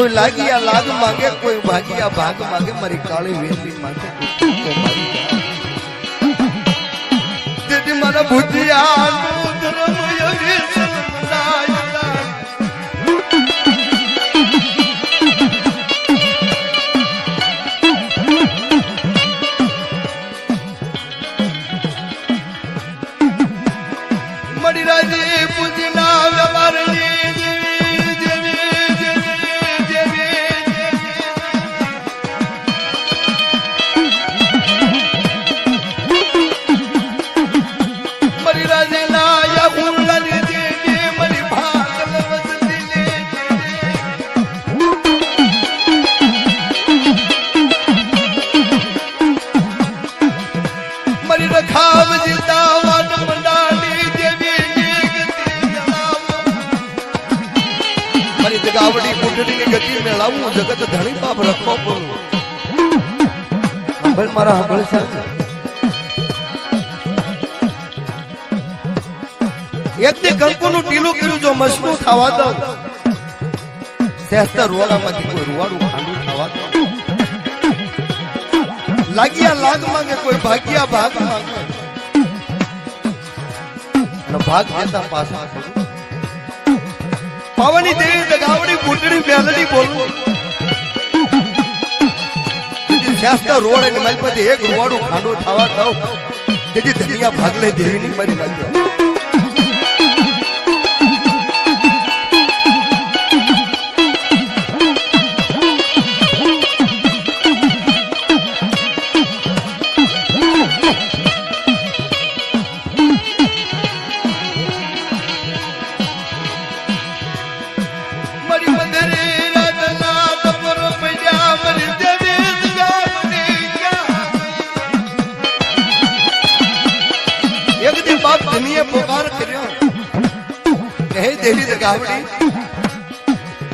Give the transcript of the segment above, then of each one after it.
કોઈ લાગિયા લાગ માંગે કોઈ ભાગિયા ભાગ માંગે મારી કાળી વેલી માંગે મારા ભૂતિયા જગાવડી કુંડળીની ગતિ મેળાવું, જગત ધણી પાપ રખો પડું સાંભળ મારા સાંભળ સાહેબ. એક તે કંકુનું ટીલું કર્યું જો મસનું થવા દઉં. સહેસ્તર રોડામાંથી કોઈ રૂવાડું ખાંડું થવા દઉં. લાગ્યા લાગ માંગે, કોઈ ભાગ્યા ભાગ માંગે. ભાગ દેતા પાછા. પાવાની દેવી દગાવડી બુટડી મેલડી બોલવું શાસ્ત્ર રોડ અને માલપતિ એક રોડ ખાંડું થવા દઉં. તેથી ધનિયા ભાગલે દેવી ની મરી લાગ્યો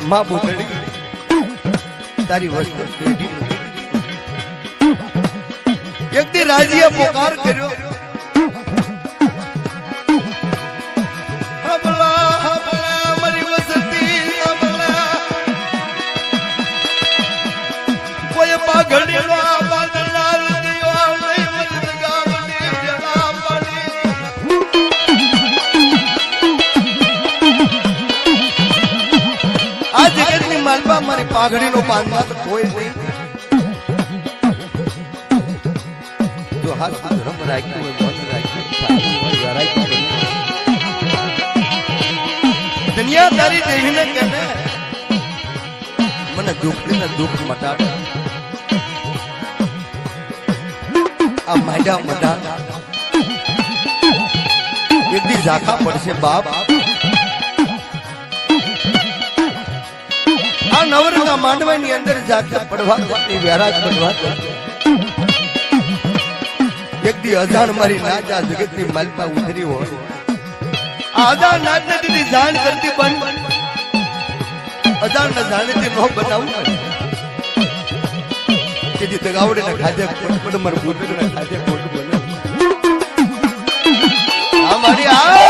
માં બોલડી તારી વસ્તુ. એક દી રાજીએ પોકાર કર્યો. માલપા નો બાંધવા તો કોઈ નહીં. જો હાથ ધર્મ રાખ્યું હોય, મન રાખ્યું હોય રાખ્યું દુનિયા દેવીને કહેને, મને દુઃખ ને દુઃખ મટાડ. આ માયડા મટાડા એક દી ઝાકા પડશે બાપ. નવરંગા માંડવાની અંદર જાગતા પડવા દેતી, વહેરાજ પડવા એક દી અજાણ મારી નાચ આ જગતની માલપા ઉતરી હોય. આદા નાચ ને દીધી જાણ કરતી પણ અજાણ ને જાણીતી નો બનાવવું પડે તેથી તગાવડે ને ખાધે પડે મારે બુદ્ધ ને ખાધે ખોટ બને. આ આ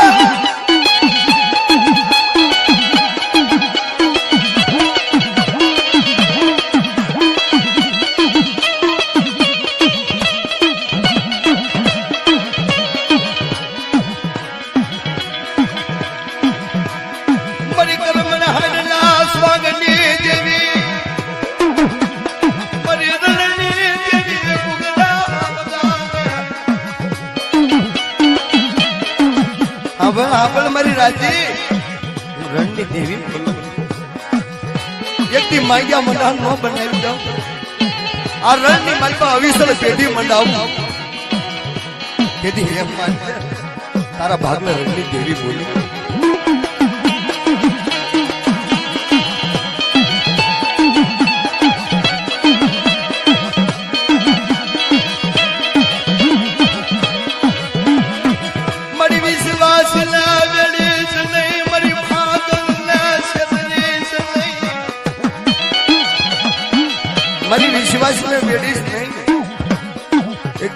મંડાવું તેથી તારા ભાગલે રણની દેવી બોલી.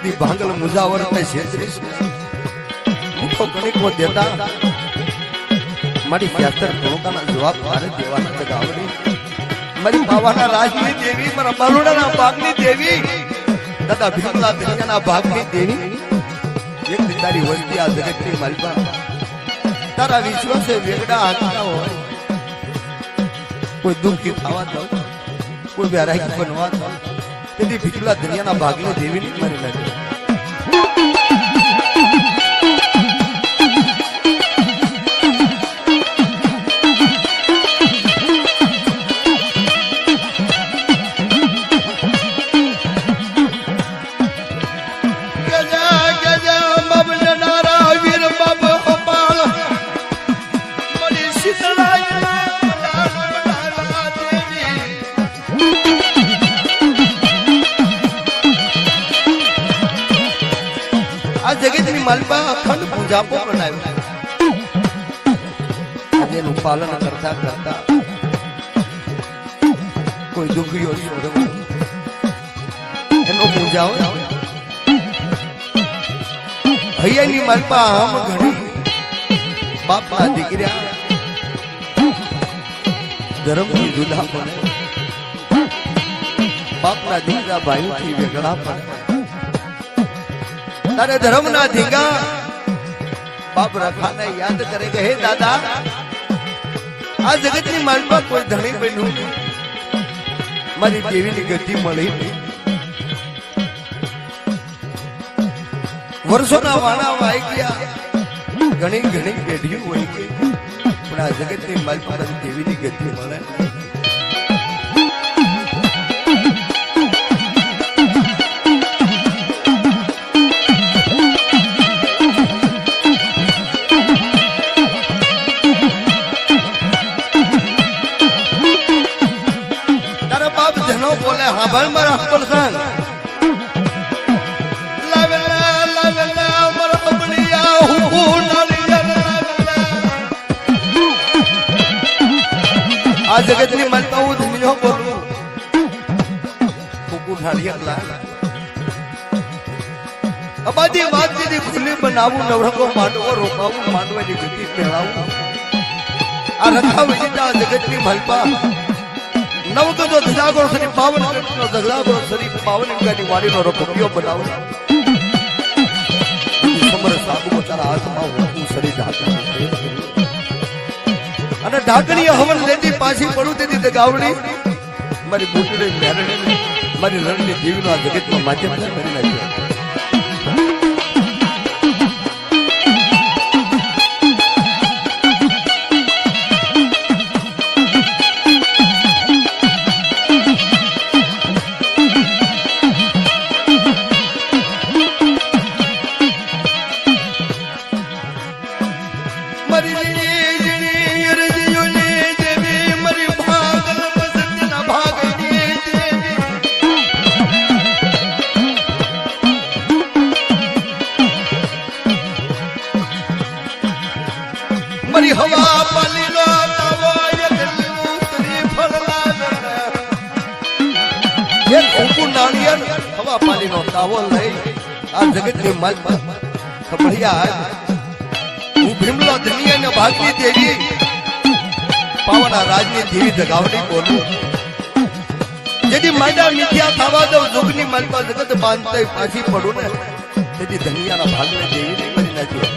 દી ભાંગલ મુજાવર ને છેતરીશ કણિકો દેતા મારી યાત્રા ભૂમિકાના જવાબ મારે દેવાના જગાવડી મારી બાવાના રાજની દેવી, મારા બરોડાના ભાગની દેવી, દાદા ભીમલા દરિયાના ભાગની દેવી. એક તારી વસ્તી આ જગતની માલપા તારા વિશ્વાસે વેગડા હાંકતા હોય. કોઈ દુઃખી થવા દો કોઈ વ્યારાઈ બનવા દો તેથી ભીમલા દરિયાના ભાગની દેવીની મારી લાગે માલપા અખંડ પૂજા પણ બનાવ્યું એનું પાલન કરતા કરતા કોઈ દુઃખીઓ એનો પૂજા હોય. હૈયાની માલપા આમ ઘણી બાપના દીકરા ધર્મથી જુદા પડે બાપના દીકરા ભાઈઓથી વેગળા પડે તારે ધર્મના ધીગા બાપ રખાને યાદ કરે કે હે દાદા. આ જગતની માનમાં કોઈ ધણી બન્યું મારી દેવીની ગતિ મળી વર્ષોના વાણા વાઈ ગયા. ઘણી ઘણી પેઢીઓ હોય પણ આ જગતની માલમાં મારી દેવીની ગતિ મળે હાંભળ મારા હંબળ સંગ લાવેલા લાવેલા મારા હંબળિયા હું. આ ધન્યો બોલું ફૂકું નાળિયેર અબાજી વાત કીધી, ખુલ્લી બનાવું, નવરંગો માંડવો, રોપાવું, માંડવાની ગતિ પહેરાવું. આ રખા વિજેતા જગતની માલપા નવગજો ધજાગરો શરીફ પાવન કટનો ધજાગરો શરીફ પાવન અંગાની વાડીનો રખોપિયો બનાવો. સમર સાબુ તારા હાથમાં હું શરીર ઢાંકણી અને ઢાંકણી હવન લેતી પાછી પડું તેથી ગાવડી. મારી બુટડી મેરડી, મારી રણની જીવના જગતમાં માધ્યમ કરી નાખ્યો. મારી હવા માલમાં પાવના રાજની દેવી જગાવડી બોલું. જેથી માંડા મિથ્યા થવા દઉં, જોગની માલપા જગત બાંધતા પાછી પડું ને. તેથી ધનિયાના ભાગને દેવી નહીં કરી નાખ્યો.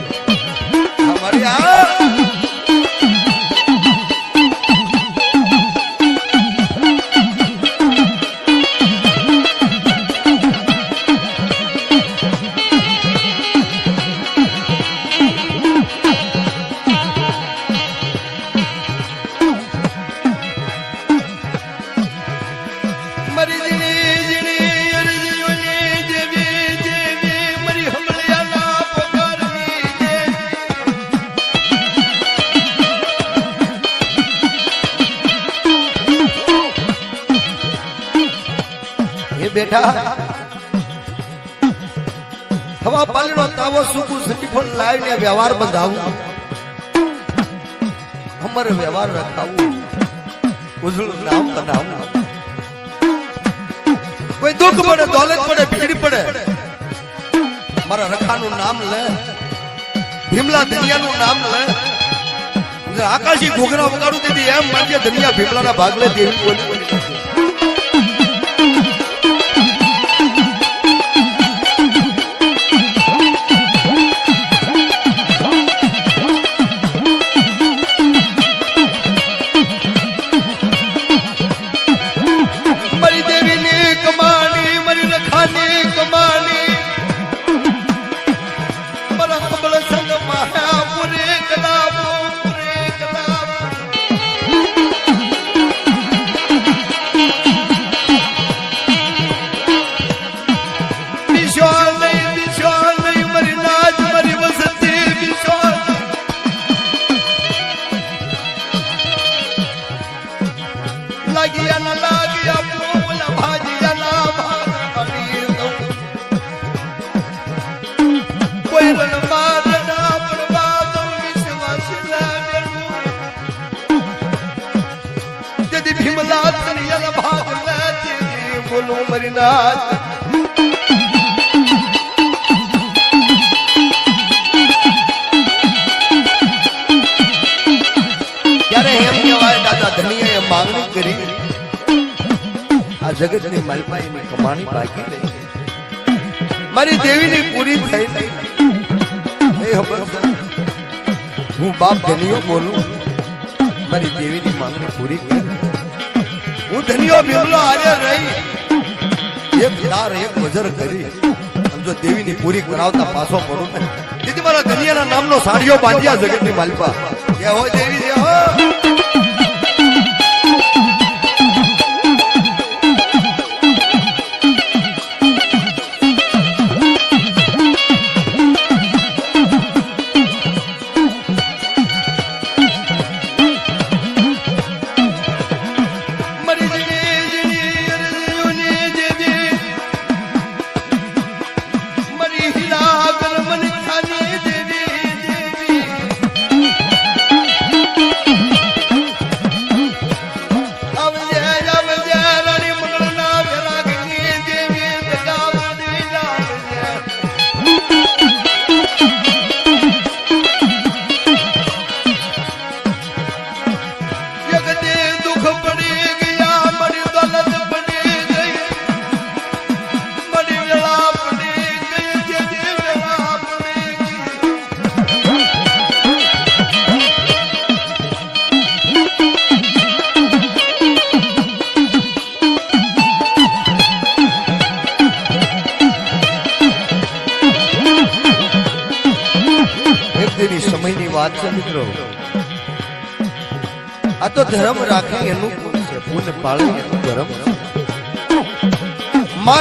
મારી જીણી જીણી અરજીઓની દેવી દેવી મારી હમળિયાના પગારની સુકું શ્રીફળ લાવીને વ્યવહાર બંધાવું. અમર વ્યવહાર રખાવું. ઉજળું નામ બનાવું કોઈ દુઃખ પડે દોલત પડે, ભીડ પડે. મારા રખાનું નામ લે, ભીમલા દુનિયાનું નામ લે. આકાશી ઘોઘરા વગાડું દીધી એમ માનજે દુનિયા ભીમલાના ભાગલે દેવી બોલી કરી. આ જગતની માલપાઈની કમાણી બાકી રહી. મારી દેવીની પૂરી થઈ એ ખબર હું બાપ ધનિયો બોલું. મારી દેવીની માંગણી પૂરી કરી. હું ધનિયો ભેગલો આજે રહી. એક દાર એક વજર કરી. સમજો દેવીની પૂરી કરાવતા પાછો પડું ને. તેથી મારા ધનિયાના નામનો સાડીઓ બાંધ્યા જગતની માલપા કે હોય દેવી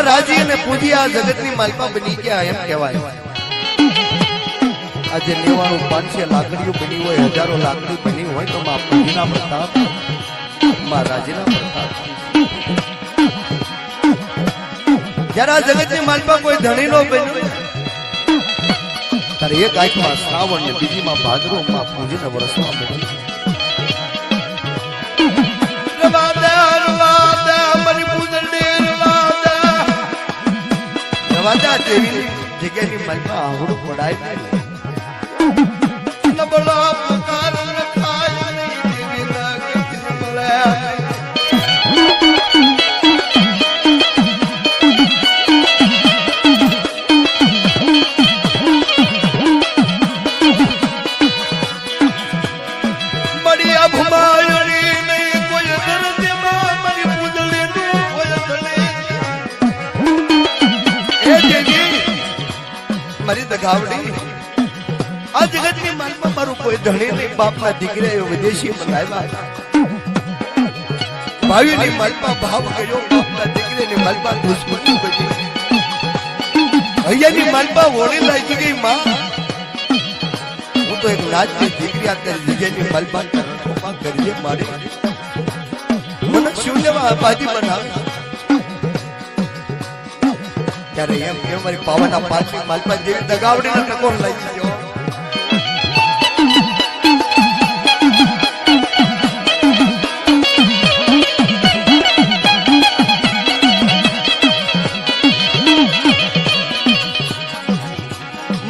રાજી અને પૂજી આ જગતની માલપા બની ગયા એમ કહેવાય. આજે નેવાણું પાંચસો લાકડીઓ બની હોય, હજારો લાકડી બની હોય તો માં પૂજીના પ્રતાપ, માં પ્રતાપ. જ્યારે આ જગતની માલપા કોઈ ધણી નો બન્યો ત્યારે એક આંખમાં શ્રાવણ ને બીજીમાં ભાદરો માં પૂજીને વરસવા બની. રવાદા દેવી જગ્યાની મનમાં આવડું પડાય નબળા પુકાર મારી દગાવડી. આ જગતની માલમાં મારું કોઈ ધણી નહીં. બાપના દીકરા એવો વિદેશી મંગાવ્યા ભાવી ની મનમાં ભાવ કર્યો. બાપના દીકરાની મનમાં દુશ્મની બની. અહીંયાની મનમાં હોળી લાગી ગઈ માં. હું તો એક નાચની દીકરી આ તારી જગ્યાની મનમાં કરીએ મારી. મને શું લેવા આબાદી બનાવે. ત્યારે એમ કે મારી પાવાના પાછી માલપા જેવી દગાવડીનો ટકોર લઈ ગયો.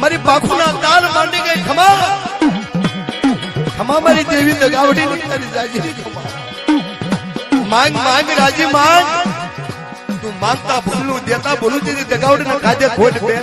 મારી બાખુના તાલ માંડી ગઈ, ખમા. ખમા મારી દેવી દગાવડી તારી જાજી માંગ માંગ, રાજી, માંગ. માંગતા ભૂલું દેતા ભૂલું તેની જગાવડી ના કાજે ખોટ બે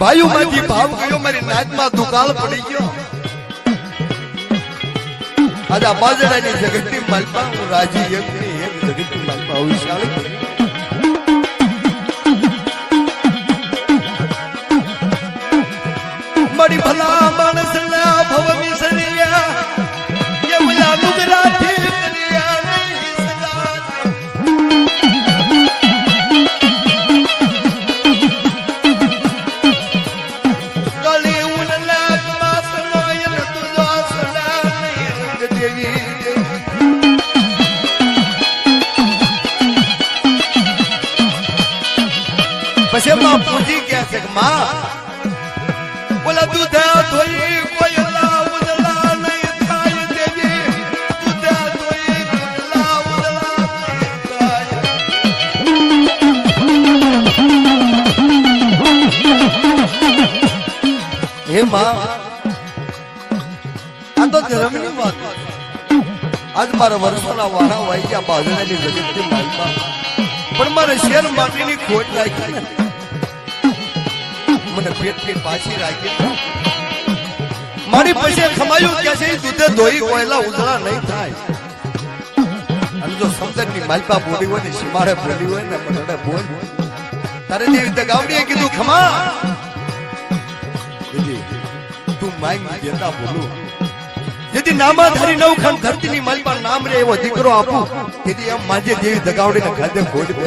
ભાઈઓ માંથી ભાવ ગયો મારી નાચમાં દુકાળ પડી ગયો. આજે આ બાજરાની જગતની માલપા હું રાજી એકની એક જગતની માલપા વિશાળી મારી ભલા માણસ મારા પાસે ખમાયું કે છે દૂધે ધોઈ કોયલા ઉજળા નહીં થાય. અને જો સમજણની માલપા બોલી હોય ને, સીમાડે બોલી હોય ને મને તારે જેવી રીતે ગાવડીએ કીધું, ખમા! દીદી, તું માંગ દેતા બોલું. જેથી નામાધારી નવખંડ ધરતીની માલપા નામ રે એવો દીકરો આપું. તેથી એમ માજે દેવી દગાવડીને ખાધે ખોટ બે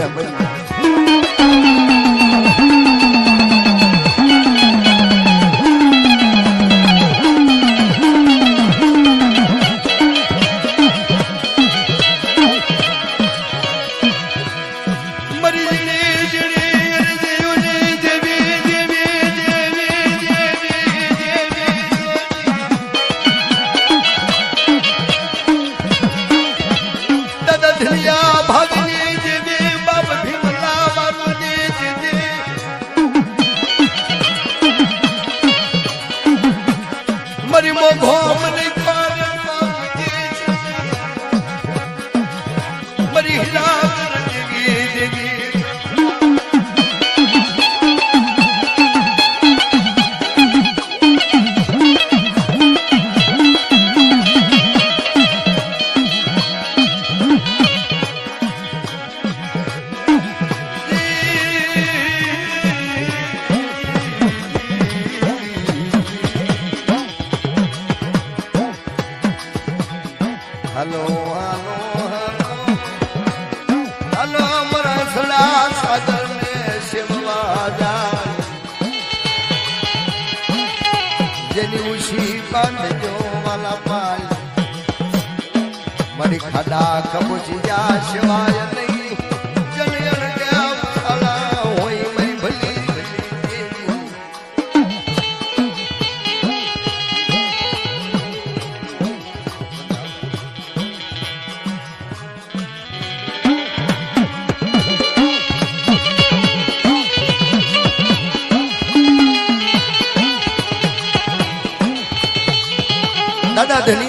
ખાડા કબૂચી જા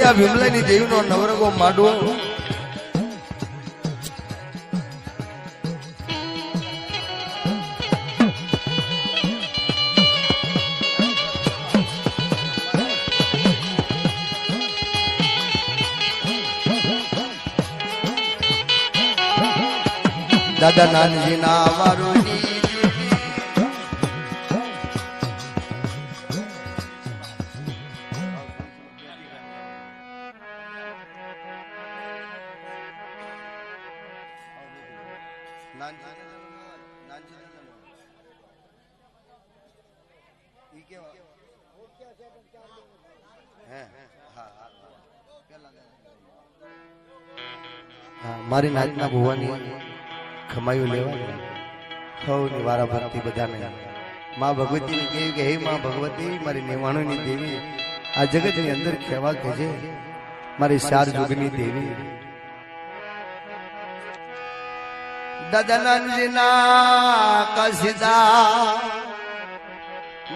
દાદા ધનિયા ભીમલાની દેવીનો નવરંગો માડવો દાદા નાનજી ના મારી નાચના ભુવાની ખમાયું લેવા સૌની વારા ભક્તિ બધાને. માં ભગવતીને કહ્યું કે, હે માં ભગવતી, મારી નિવાણોની દેવી, આ જગતની અંદર કહેવા કહેજે મારી ચાર યુગની દેવી. દદનંજના કસિદા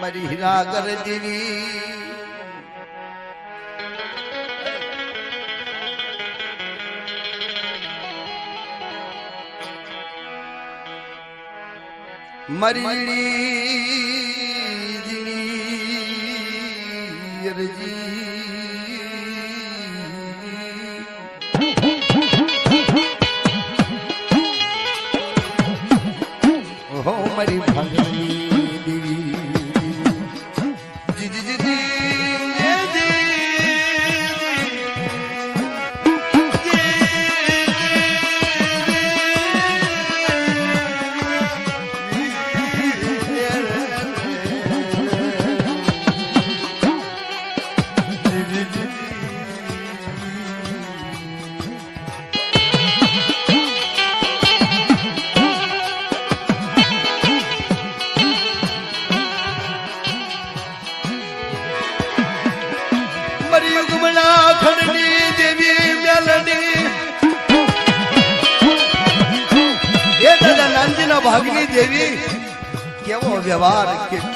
મારી હિરાગર દેવી મરી અરજી ઓહો મારી ભાગની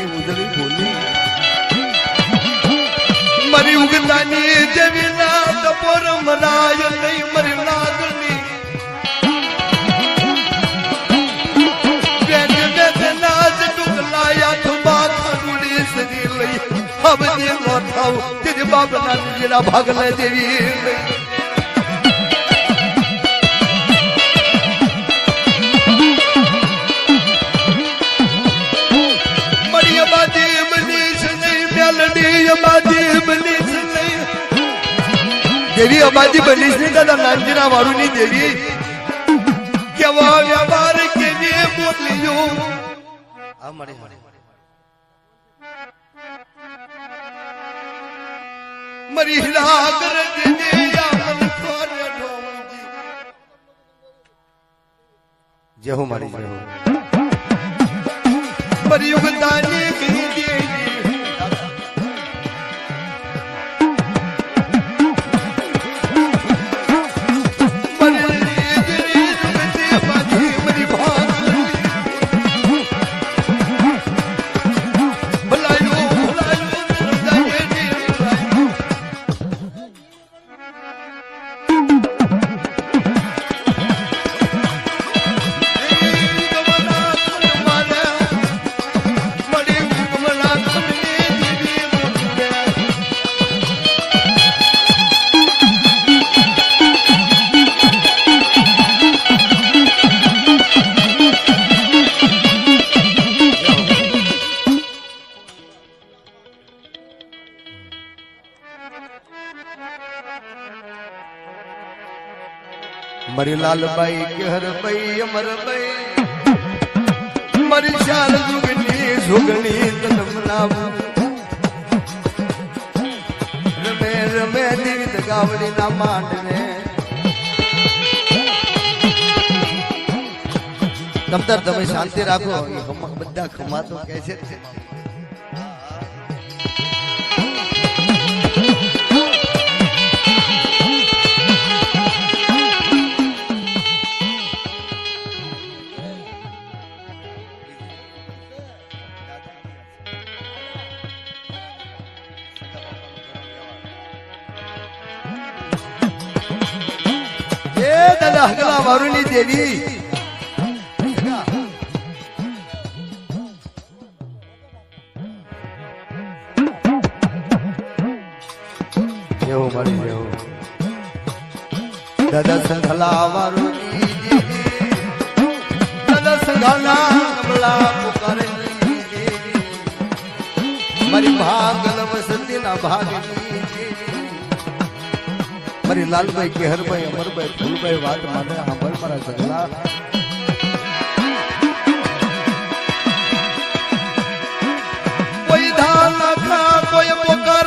કેટલી ઉજળી બોલી. મરી ઉગતાની દેવી ના તપોર મરાય નહીં, મરી નાગની બેન બેન નાચ ટુકલાયા થુબા ખાડુડી સરી લઈ. હવે દેવ થાવ તેજ બાપ નાનજીના ભાગ લે દેવી લઈ. નહીં અબાજી બનીશ નહીં. દેવી અબાજી બનીશ નહીં દાદા નાનજીના ની દેવી. કેવા વ્યવહાર કેવી બોલ્યો આ મળી મરી હીરા કર જય હો મારી જય હો મરી યુગદાની લાલબાઈ કેહરબાઈ અમરબાઈ મારી ચાલ જુગની જુગની તનમનાવું રમે રમે દીવિત ગાવડી ના માંડને તમતર તમે શાંતિ રાખો. બધા ખમાતો કે છે. দেবী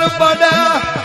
I'm your kepada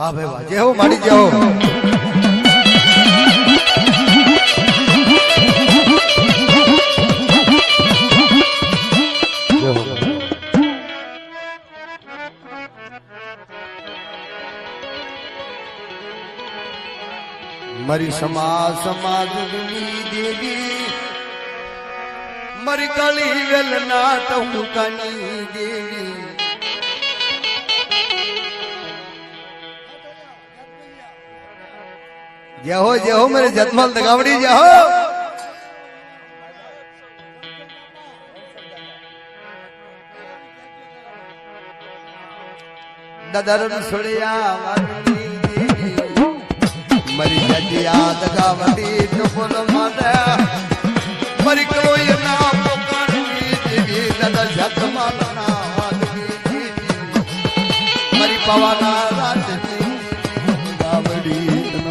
વાહ ભાઈ વાહ હો જય હો. મારી સમાજ સમાજની દેવી, મારી કાળી વેલના ટહુકાની દેવી જેહો જય હો, મેરે જતમલ દગાવડી, જય હો. દાદર છોડ્યા મારી. મારી જતિયા દગાવડી ટપોલ મારે મરી કલોઈ ના પોકારની દેવી દાદા જતમલ ના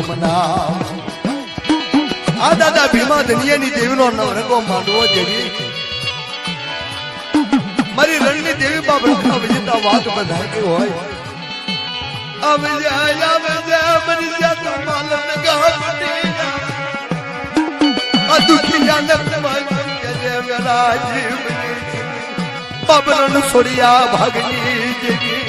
નમના આ દાદા, ભીમા ધનિયાની દેવીનો નવરંગો માંડવો જેવી. મારી રણની દેવી બાબતના વિજેતા વાત હોય. માલ કે વેલા બાબરન છોડિયા ભાગની જેવી.